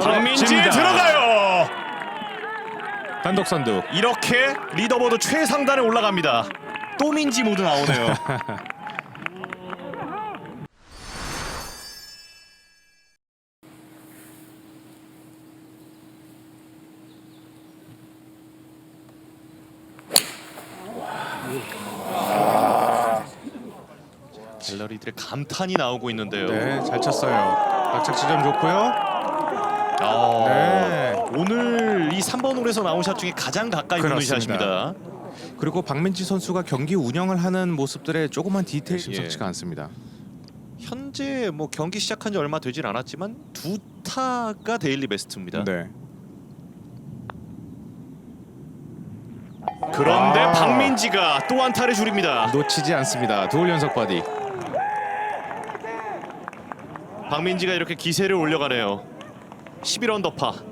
박민지 떨어집니다. 들어가요. 단독 선두. 이렇게 리더보드 최상단에 올라갑니다. 또 민지 모드 나오네요. 갤러리들의 감탄이 나오고 있는데요. 네, 잘 쳤어요. 박착 지점 좋고요. 아, 네. 오늘 이 3번 홀에서 나온 샷 중에 가장 가까이 붙는 그렇습니다. 샷입니다. 그리고 박민지 선수가 경기 운영을 하는 모습들의 조그만 디테일 심상치가 예. 않습니다. 현재 뭐 경기 시작한 지 얼마 되질 않았지만 두 타가 데일리 베스트입니다. 네. 그런데 아. 박민지가 또 안타를 줄입니다. 놓치지 않습니다. 두홀 연속 바디. 박민지가 이렇게 기세를 올려가네요. 11언더파.